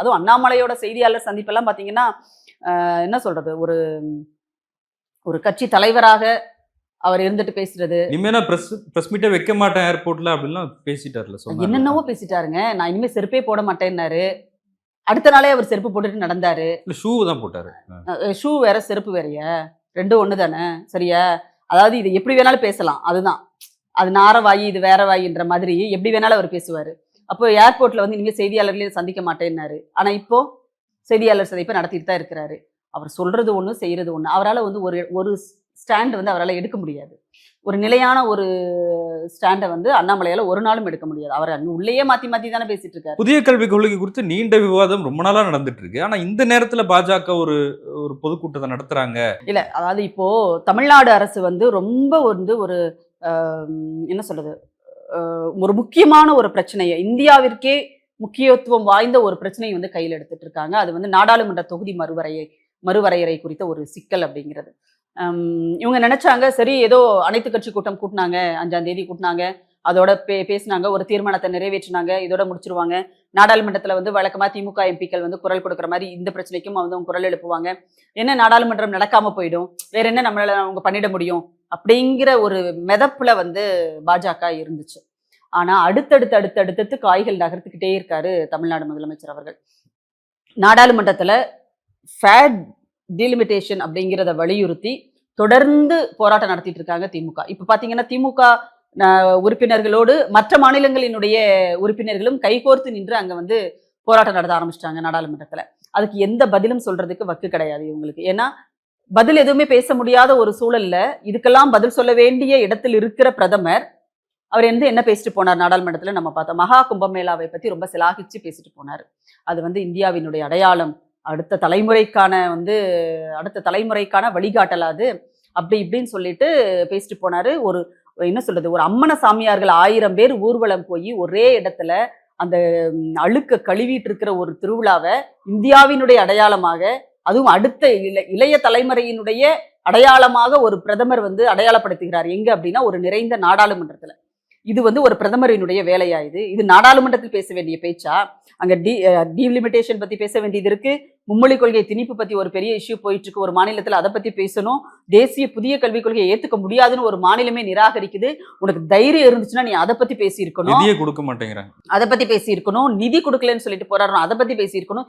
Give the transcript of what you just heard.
அதுவும் அண்ணாமலையோட செய்தியாளர் சந்திப்பெல்லாம் பார்த்தீங்கன்னா என்ன சொல்றது? ஒரு ஒரு கட்சி தலைவராக அவர் இருந்துட்டு பேசுறது. இனிமேனா பிரஸ் பிரஸ் மீட்டே வைக்க மாட்டேன் ஏர்போர்ட்ல அப்படிலாம் பேசிட்டார்ல என்னென்னவோ பேசிட்டாருங்க. நான் இனிமே செருப்பே போட மாட்டேன்னாரு. அடுத்த நாளே அவர் செருப்பு போட்டுட்டு நடந்தாரு. ஷூ தான் போட்டாரு. ஷூ வேற செருப்பு வேறயா? ரெண்டும் ஒன்று தானே? சரியா? அதாவது இது எப்படி வேணாலும் பேசலாம். அதுதான். அது நார வாயி இது வேற வாயின்ற மாதிரி எப்படி வேணாலும் அவர் பேசுவார். அப்போ ஏர்போர்ட்ல வந்து இனிமேல் செய்தியாளர்களையும் சந்திக்க மாட்டேன்னாரு. ஆனா இப்போ செய்தியாளர் சந்திப்பை நடத்திட்டு தான் இருக்கிறாரு. அவர் சொல்றது ஒன்று செய்யறது ஒன்று அவரால் வந்து ஒரு ஒரு ஸ்டாண்ட் வந்து அவரால் எடுக்க முடியாது. ஒரு நிலையான ஒரு ஸ்டாண்டை வந்து அண்ணாமலையால ஒரு நாளும் எடுக்க முடியாது. அவர் அங்க உள்ளேயே மாத்தி மாத்தி தானே பேசிட்டு இருக்காரு. புதிய கல்விக் கொள்கை குறித்து நீண்ட விவாதம் ரொம்ப நாளா நடந்துட்டு இருக்கு. ஆனா இந்த நேரத்துல பாஜக ஒரு ஒரு பொதுக்கூட்டத்தை நடத்துறாங்க. இல்ல அதாவது இப்போ தமிழ்நாடு அரசு வந்து ரொம்ப வந்து ஒரு என்ன சொல்றது ஒரு முக்கியமான ஒரு பிரச்சனையை இந்தியாவிற்கே முக்கியத்துவம் வாய்ந்த ஒரு பிரச்சனையை வந்து கையில் எடுத்துட்டு இருக்காங்க அது வந்து நாடாளுமன்ற தொகுதி மறுவரையை மறுவரையறை குறித்த ஒரு சிக்கல் அப்படிங்கிறது. இவங்க நினைச்சாங்க சரி ஏதோ அனைத்து கட்சி கூட்டம் கூட்டினாங்க அஞ்சாம் தேதி கூட்டினாங்க அதோட பே பேசினாங்க. ஒரு தீர்மானத்தை நிறைவேற்றினாங்க. இதோட முடிச்சிருவாங்க. நாடாளுமன்றத்தில் வந்து வழக்கமாக திமுக எம்பிக்கள் வந்து குரல் கொடுக்குற மாதிரி இந்த பிரச்சனைக்கும் வந்து அவங்க குரல் எழுப்புவாங்க. என்ன நாடாளுமன்றம் நடக்காம போயிடும்? வேற என்ன நம்மளால அவங்க பண்ணிட முடியும்? அப்படிங்கிற ஒரு மிதப்புல வந்து பாஜக இருந்துச்சு. ஆனால் அடுத்தடுத்து அடுத்தடுத்து காய்கள் நகர்த்துக்கிட்டே இருக்காரு தமிழ்நாடு முதலமைச்சர் அவர்கள். நாடாளுமன்றத்தில் ஃபேட் டீலிமிட்டேஷன் அப்படிங்கிறத வலியுறுத்தி தொடர்ந்து போராட்டம் நடத்திட்டு இருக்காங்க திமுக. இப்போ பார்த்தீங்கன்னா திமுக உறுப்பினர்களோடு மற்ற மாநிலங்களினுடைய உறுப்பினர்களும் கைகோர்த்து நின்று அங்கே வந்து போராட்டம் நடத்த ஆரம்பிச்சிட்டாங்க நாடாளுமன்றத்தில். அதுக்கு எந்த பதிலும் சொல்றதுக்கு வக்கு கிடையாது இவங்களுக்கு. ஏன்னா பதில் எதுவுமே பேச முடியாத ஒரு சூழல்ல இதுக்கெல்லாம் பதில் சொல்ல வேண்டிய இடத்தில் இருக்கிற பிரதமர் அவர் வந்து என்ன பேசிட்டு போனார் நாடாளுமன்றத்தில் நம்ம பார்த்தோம். மகா கும்பமேளாவை பற்றி ரொம்ப சிலாகிச்சு பேசிட்டு போனார். அது வந்து இந்தியாவினுடைய அடையாளம். அடுத்த தலைமுறைக்கான வந்து அடுத்த தலைமுறைக்கான வழிகாட்டலாது அப்படி இப்படின்னு சொல்லிட்டு பேசிட்டு போனார். ஒரு என்ன சொல்றது ஒரு அம்மன சாமியார்கள் ஆயிரம் பேர் ஊர்வலம் போய் ஒரே இடத்துல அந்த அழுக்க கழுவிட்டு இருக்கிற ஒரு திருவிழாவை இந்தியாவினுடைய அடையாளமாக அதுவும் அடுத்த இள இளைய தலைமுறையினுடைய அடையாளமாக ஒரு பிரதமர் வந்து அடையாளப்படுத்துகிறார். எங்க அப்படின்னா ஒரு நிறைந்த நாடாளுமன்றத்துல. இது வந்து ஒரு பிரதமரினுடைய வேலையா இது? இது நாடாளுமன்றத்தில் பேச வேண்டிய பேச்சா? அங்க டி டீலிமிட்டேஷன் பத்தி பேச வேண்டியது இருக்கு. மும்மொழி கொள்கை திணிப்பு பத்தி ஒரு பெரிய இஷ்யூ போயிட்டு இருக்கு. ஒரு மாநிலத்துல அதை பத்தி பேசணும். தேசிய புதிய கல்விக் கொள்கையை ஏத்துக்க முடியாதுன்னு ஒரு மாநிலமே நிராகரிக்குது. உனக்கு தைரியம் இருந்துச்சுன்னா நீ அதை பத்தி பேசியிருக்கணும். நிதியே கொடுக்க மாட்டேங்கிறாங்க அதை பத்தி பேசியிருக்கணும். நிதி கொடுக்கலன்னு சொல்லிட்டு போராடணும் அதை பத்தி பேசியிருக்கணும்.